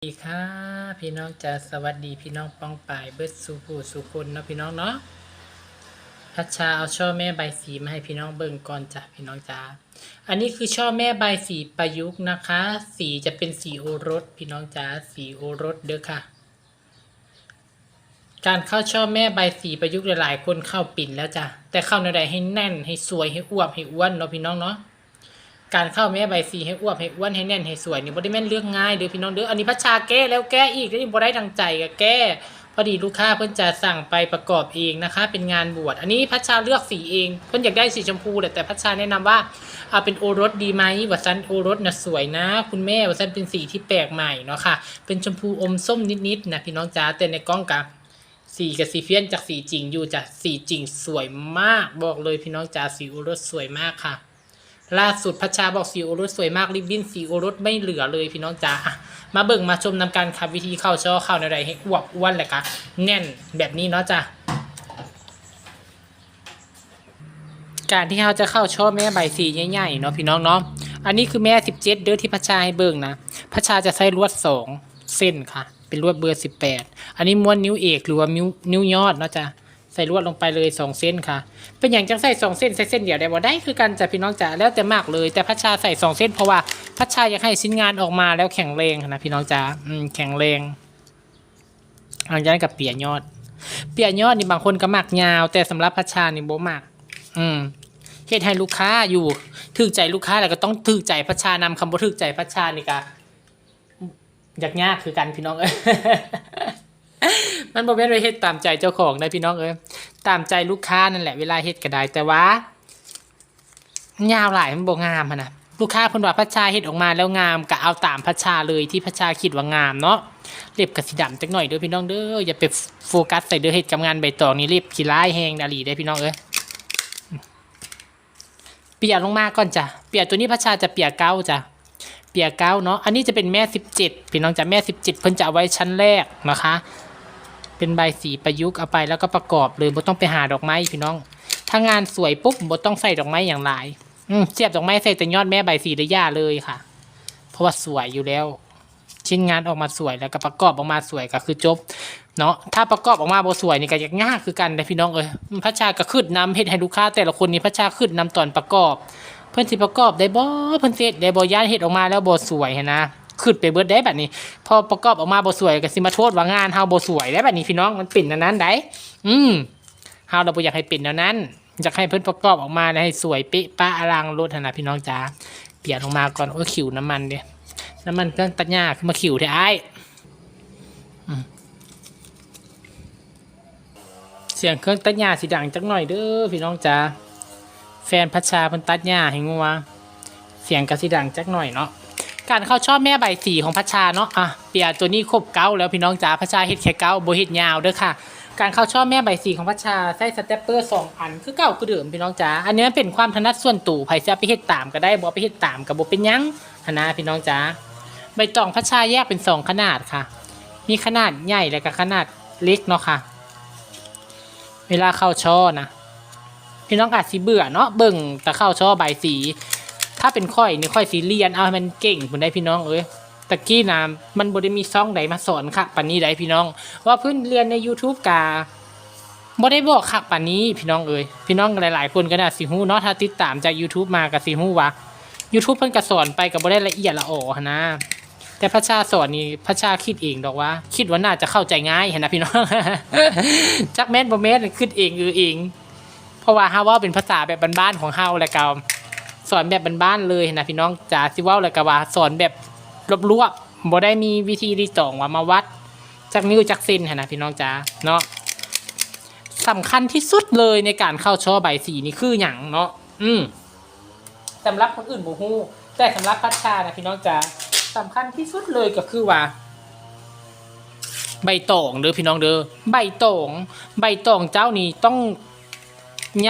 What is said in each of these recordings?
สวัสดีค่ะพี่น้องจะสวัสดีพี่น้องป้องปายเบิร์ดสุภูสุคนเนาะพี่น้องเนาะพัชชาเอาช่อแม่ใบสีมาให้พี่น้องเบิ่งก่อนจ้ะพี่น้องจ้าอันนี้คือช่อแม่ใบสีประยุกต์นะคะ สีจะเป็นสีโอรส พี่น้องจ้าสีโอรสเด้อค่ะ การเข้าช่อแม่ใบสีประยุกต์หลายๆคนเข้าปิ่นแล้วจ้ะแต่เข้าในใดให้แน่นให้สวยให้อ้วบให้อ้วนเนาะพี่น้องเนาะ การเข้าแม่ใบสีให้อ้วนให้อ้วนให้แน่นให้สวยนี่บ่ได้แม่นเรื่องง่ายเด้อพี่น้องเด้ออันนี้พัชชาแก้แล้วแก้อีกนี่บ่ได้ดังใจก็แก้พอดีลูกค้าเพิ่นจะสั่งไปประกอบเองนะคะ เป็นงานบวชอันนี้พัชชาเลือกสีเองเพิ่นอยากได้สีชมพูแหละแต่พัชชาแนะนำว่าเอาเป็นโอรสดีไหมว่าซันโอรสนะสวยนะ คุณแม่ว่าซันเป็นสีที่แปลกใหม่เนาะค่ะ เป็นชมพูอมส้มนิดๆนะพี่น้องจ๋าแต่ในกล้องกับสีกับสีเฟียนจากสีจริงอยู่จ้ะสีจริงสวยมากบอกเลยพี่น้องจ๋าสีโอรสสวยมากค่ะ ล่าสุดพัชชาบอกสีโอรสสวยมากริบบิ้นสีโอรสไม่เหลือเลยพี่น้องจ๋ามาเบิ่งมาชมนำการขับวิธีเข้าช่อเข้าในไรให้อวบอ้วนแหละค่ะแน่นแบบนี้เนาะจ้ะการที่เขาจะเข้าช่อแม่ใบสีใหญ่ๆเนาะพี่น้องเนาะอันนี้คือแม่สิบเจ็ดเดือที่พัชชาให้เบิ่งนะพัชชาจะใช้ลวดสองเส้นค่ะ เป็นลวดเบอร์สิบแปดอันนี้ม้วนนิ้วเอกหรือว่านิ้วนิ้วยอดเนาะจ้ะ ส่ลวดลงไปเลยสองเส้นค่ะ เป็นอย่างจังใส่สองเส้นใส่เส้นเดียวได้บ่ได้คือกันจะพี่น้องจ๋าแล้วแต่มากเลย แต่พัชชาใส่สองเส้นเพราะว่าพัชชาอยากให้ชิ้นงานออกมาแล้วแข็งแรงนะพี่น้องจ๋าแข็งแรงหลังจากนั้นกับเปียยอด เปียยอดนี่บางคนก็มักยาว แต่สำหรับพัชชานี่บ่มัก อืมเฮ็ดให้ลูกค้าอยู่ถึกใจลูกค้าแล้วก็ต้องถึกใจพัชชานำคำบ่ถึกใจพัชชานี่ก็ยากยากคือกันพี่น้องเอ้ย มันบ่แม่นว่าเฮ็ดตามใจเจ้าของนะพี่น้องเอ้ยตามใจลูกค้านั่นแหละเวลาเฮ็ดก็ได้แต่ว่า ยาวหลายมันบ่งามนะลูกค้าเพิ่นว่าพัชชาเฮ็ดออกมาแล้วงามก็เอาตามพัชชาเลยที่พัชชาคิดว่างามเนาะเล็บก็สิดำจักหน่อยเด้อพี่น้องเด้ออย่าไปโฟกัสใส่เด้อเฮ็ดกับงานใบตองนี่เล็บขี้ร้ายแฮงดาลีได้พี่น้องเอ้ยเปียกลงมาก่อนจ้ะเปียกตัวนี้พัชชาจะเปียกเก้าจ้ะเปียเก้าเนาะอันนี้จะเป็นแม่สิบเจ็ดพี่น้องจะแม่สิบเจ็ดเพิ่นจะเอาไว้ชั้นแรกนะคะ เป็นใบสีประยุกต์เอาไปแล้วก็ประกอบเลยบ่ต้องไปหาดอกไม้พี่น้อง ถ้างานสวยปุ๊บบ่ต้องใส่ดอกไม้อย่างไรอืมเสียบดอกไม้ใส่แต่ยอดแม่ใบสีได้ย่าเลยค่ะ เพราะว่าสวยอยู่แล้ว ชิ้นงานออกมาสวยแล้วก็ประกอบออกมาสวยก็คือจบเนาะถ้าประกอบออกมาบ่สวยนี่ก็ยากคือกันนะพี่น้องเอ้ยพระชาก็ขึ้นนำเฮ็ดให้ลูกค้าแต่ละคนนี่พระชาขึ้นนำตอนประกอบ เพิ่นสิประกอบได้บ่เพิ่นเสิเฮ็ดได้บ่ย่านเฮ็ดออกมาแล้วบ่สวยหันนะ ขึ้นไปเบิดได้แบบนี้ พอประกอบออกมาบ่สวยก็สิมาโทษว่างานเฮาบ่สวยได้แบบนี้พี่น้องมันเป็นอันนั้นได้อืมเฮาเราบ่อยากให้เป็นแนวนั้นอยากให้เพิ่นประกอบออกมาแล้วให้สวยเป๊ะปะอลังรถนะพี่น้องจ๋าเปลี่ยนออกมาก่อนโอ้ขิวน้ำมันเด้น้ำมันเครื่องตัดหญ้าขึ้นมาขิวแท้อ้ายอืมเสียงเครื่องตัดหญ้าสิดังจักหน่อยเด้อพี่น้องจ๋าแฟนพัชชาเพิ่นตัดหญ้าให้งัวเสียงกระสิดังจักหน่อยเนาะ การเข้าชอบแม่ใบสีของพัชชาเนาะอะเปียตัวนี้ครบเก้าแล้วพี่น้องจ๋าพัชชาเฮ็ดแค่เก้าโบเฮ็ดยาวเด้อค่ะ การเข้าชอบแม่ใบสีของพัชชาใส่สเตปเปอร์สองอันคือเก่าคือเดิมพี่น้องจ๋าอันนี้มันเป็นความถนัดส่วนตัวไผสิเอาไปเฮ็ดตามก็ได้บ่เอไปเฮ็ดตามก็บ่เป็นหยังหันนะพี่น้องจ๋าใบตองพัชชาแยกเป็นสองขนาดค่ะ มีขนาดใหญ่และก็ขนาดเล็กเนาะค่ะ เวลาเข้าช่อนะพี่น้องอาจสิเบื่อเนาะเบิ่งแต่เข้าช่อใบสี ถ้าเป็นค่อยนี่ค่อยสีเรียนเอาให้มันเก่งคุณได้พี่น้องเอ้ยตะกี้นะมันบ่ได้มีซ่องใดมาสอนค่ะปันนี้ได้พี่น้อง ว่าเพิ่นเรียนใน YouTube กาบ่ได้บอกค่ะปันนี้พี่น้องเอ้ยพี่น้องหลาย ๆ คนก็น่าสิฮู้เนาะถ้าติดตามจาก YouTube มาก็สิฮู้ว่า YouTube เพิ่นก็สอนไปก็บ่ได้ละเอียดละออนะ แต่พระชาสอนนี่พระชาคิดเองดอกว่า คิดว่าน่าจะเข้าใจง่ายเห็นนะพี่น้อง จักแม่นบ่แม่นคิดเองเออเอง เพราะว่าเฮาว่าเป็นภาษาแบบบ้านๆของเฮาแล้วก็ สอนแบบบ้านๆเลยนะพี่น้องจ๋าสิว้าแล้วก็ว่าสอนแบบรวบๆบ่ได้มีวิธีที่ตองว่ามาวัดจากนิ้วจากเส้นนะพี่น้องจ๋าเนาะสำคัญที่สุดเลยในการเข้าช่อใบสีนี่คือหยังเนาะอืมสำหรับคนอื่นบ่ฮู้แต่สำหรับพัชชานะพี่น้องจ๋าสำคัญที่สุดเลยก็คือว่า ใบตองเด้อพี่น้องเด้อใบตอง ใบตองเจ้านี่ต้อง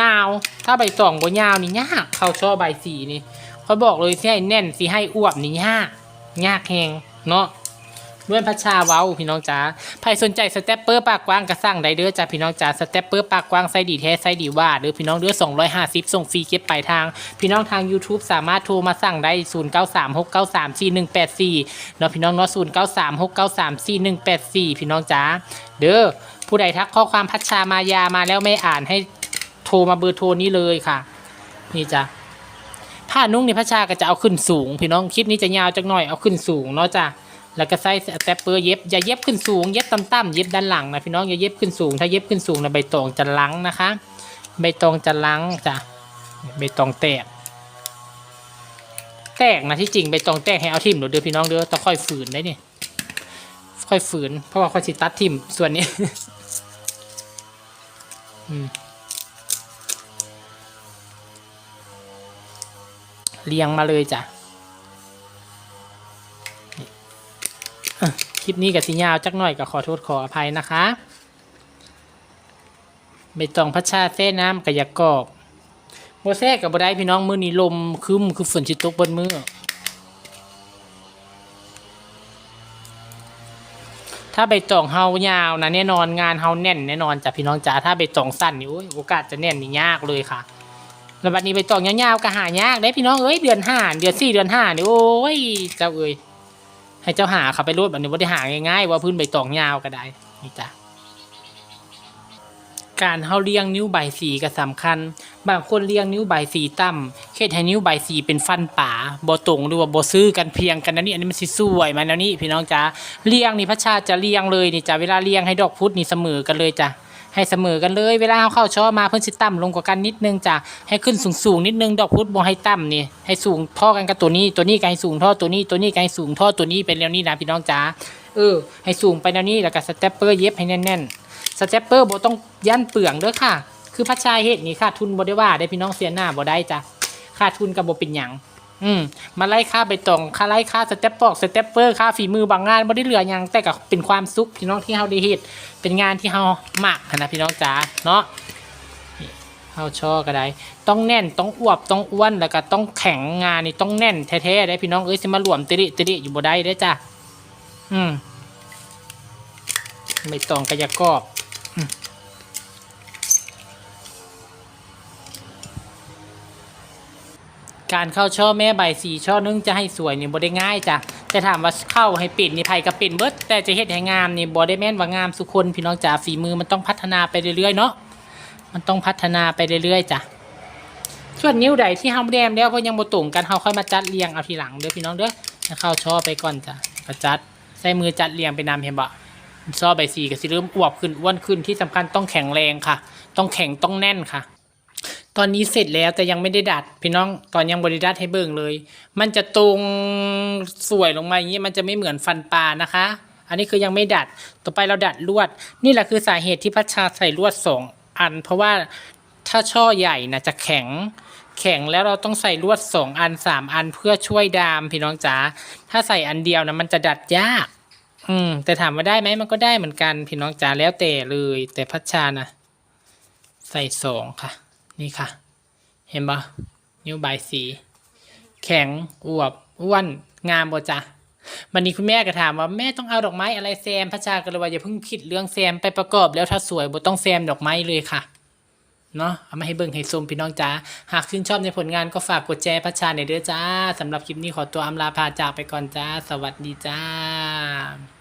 ยาว ถ้าใบตองบ่ยาวนี่ยากเขาช่อใบสีนี่เขาบอกเลยสิให้แน่นสิให้อวบนี่ยากยากแหงเนาะล้วนพัชชาเว้าพี่น้องจ๋าใครสนใจสเต็ปเปอร์ปากกว้างก็สั่งได้เด้อจ้าพี่น้องจ๋าสเต็ปเปอร์ปากกว้างไซดีแท้ไซดีว่าเด้อพี่น้องเด้อ250 ส่งฟรีเก็บปลายทาง พี่น้องทาง YouTube สามารถโทรมาสั่งได้ 0936934184เนาะพี่น้องเนาะ0936934184 พี่น้องจ๋าเด้อผู้ใดทักข้อความพัชชามายามาแล้วไม่อ่านให้ โทรมาเบอร์โทรนี้เลยค่ะ นี่จ้ะผ้านุ่งในพระชาก็จะเอาขึ้นสูง พี่น้องคลิปนี้จะยาวจักหน่อยเอาขึ้นสูงเนาะจ้ะแล้วก็ใส่สเตปเปอร์เย็บอย่าเย็บขึ้นสูงเย็บต่ำๆเย็บด้านหลังนะพี่น้องอย่าเย็บขึ้นสูง ถ้าเย็บขึ้นสูงนะใบตองจะลังนะคะใบตองจะลังจ้ะใบตองแตก แตกนะที่จริงใบตองแตกให้เอาทิ่มเดี๋ยวเด้อพี่น้องเด้อต้องค่อยฝืนได้นี่ค่อยฝืน เพราะว่าค่อยสิตัดทิ่มส่วนนี้ อืม เรียงมาเลยจ้ะคลิปนี้กับสิยาวจักหน่อยก็ขอโทษขออภัยนะคะใบตองพัชชาเส้น้ำกระยากรอบโมแซ่กับบได้พี่น้องมือนี้ลมคืมคือฝนจิตกบนมือถ้าใบตองเฮายาวนะแน่นอนงานเฮาแน่นแน่นอนจ้ะพี่น้องจ๋าถ้าใบตองสั้นนี่โอกาสจะแน่นนี่ยากเลยค่ะ แล้วบัดนี้ไปตองยาวๆก็หายากได้พี่น้องเอ้ยเดือนห้าเดือนสี่เดือนห้าเนี่โอ้ยเจ้าเอ้ยให้เจ้าหาเขาไปรูดแบบนี้ว่าได้หาง่ายๆว่าพื้นใบตองยาวก็ได้นี่จ้ะการเฮาเลี้ยงนิ้วใบสีก็สำคัญ บางคนเลี้ยงนิ้วใบสีต่ำเฮ็ดให้นิ้วใบสีเป็นฟันป่าบ่ตรงหรือว่าบ่ซื้อกันเพียงกันนะนี่อันนี้มันสิสวยมาแล้วนี่พี่น้องจ้าเลี้ยงนี่พระชาจะเลี้ยงเลยนี่จ้ะเวลาเลี้ยงให้ดอกพุธนี่เสมอกันเลยจ้ะ ให้เสมอกันเลยเวลาเอาเข้าช่อมาเพิ่นสิต่ำลงกว่ากันนิดนึงจ้ะให้ขึ้นสูงสูงๆนิดนึงดอกพุธบ่ให้ต่ำนี่ให้สูงท่อกันกับตัวนี้ ตัวนี้ก็ให้สูงท่อตัวนี้ตัวนี้ก็ให้สูงท่อตัวนี้เป็นแนวนี้นะพี่น้องจ๋าเออ ให้สูงไปแนวนี้แล้วก็สเตปเปอร์เย็บให้แน่นๆสเตปเปอร์บ่ต้องยันเปลืองเด้อค่ะ คือพัชชายเฮ็ดนี่ขาดทุนบ่ได้ว่าได้พี่น้องเสียหน้าบ่ได้จ้ะขาทุนก็บ่เป็นหยัง อืมมาไล่ค่าใบตองค่าไล่ค่าสเต็ปปอกสเต็ปเปอร์ค่าฝีมือบางงานบ่ได้เหลือยังแต่ก็เป็นความสุขพี่น้องที่เฮาได้เฮ็ดเป็นงานที่เฮามักนะพี่น้องจ๋าเนาะเฮาชอก็ได้ ต้องแน่นต้องอวบต้องอ้วนแล้วก็ต้องแข็งงานนี่ต้องแน่นแท้ๆได้พี่น้องเอ้ยสิมารวมติริติริอยู่บ่ได้เด้จ้ะอืมไม่ต้องกระยากรอบ การเข้าช่อแม่ใบสีช่อนึงจะให้สวยนี่บ่ได้ง่ายจ้ะแต่ถามว่าเข้าให้ปิ่นนี่ไผก็ปิ่นเบิดแต่จะเฮ็ดให้งามนี่บ่ได้แม่นว่างามสุคนพี่น้องจ๋าฝีมือมันต้องพัฒนาไปเรื่อยๆเนาะมันต้องพัฒนาไปเรื่อยๆจ้ะส่วนนิ้วใดที่เฮาแดมแล้วก็ยังบ่ตรงกันเฮาค่อยมาจัดเรียงเอาทีหลังเด้อพี่น้องเด้อให้เข้าช่อไปก่อนจ้ะก็จัดใส่มือจัดเรียงไปนำเห็นบ่ช่อใบสีก็สิเริ่มอวบขึ้นอ้วนขึ้นที่สำคัญต้องแข็งแรงค่ะ ต้องแข็งต้องแน่นค่ะ ตอนนี้เสร็จแล้วแต่ยังไม่ได้ดัด พี่น้องตอนยังบริดัดให้เบิ่งเลย มันจะตรงสวยลงมาอย่างนี้มันจะไม่เหมือนฟันปลานะคะ อันนี้คือยังไม่ดัดต่อไปเราดัดลวด นี่แหละคือสาเหตุที่พัชชาใส่ลวดสองอัน เพราะว่าถ้าช่อใหญ่นะจะแข็ง แข็งแล้วเราต้องใส่ลวดสองอันสามอันเพื่อช่วยดามพี่น้องจ๋าถ้าใส่อันเดียวนะมันจะดัดยาก อืม แต่ถามว่าได้ไหมมันก็ได้เหมือนกันพี่น้องจ๋าแล้วแต่เลย แต่พัชชานะใส่สองค่ะ นี่ค่ะ เห็นปะนิ้วใบายสี แข็งอวบอ้วนงามบ่จ้ะวันนี้คุณแม่ก็ถามว่าแม่ต้องเอาดอกไม้อะไรแซมพระชาก็เลยว่าอย่าเพิ่งคิดเรื่องแซมไปประกอบแล้วถ้าสวยบ่ต้องแซมดอกไม้เลยค่ะเนาะเอามาให้เบิ่งให้ชมพี่น้องจ้าหากชื่นชอบในผลงานก็ฝากกดแชร์พระชาในอยเด้อจ้าสำหรับคลิปนี้ขอตัวอำลาพาจากไปก่อนจ้า สวัสดีจ้า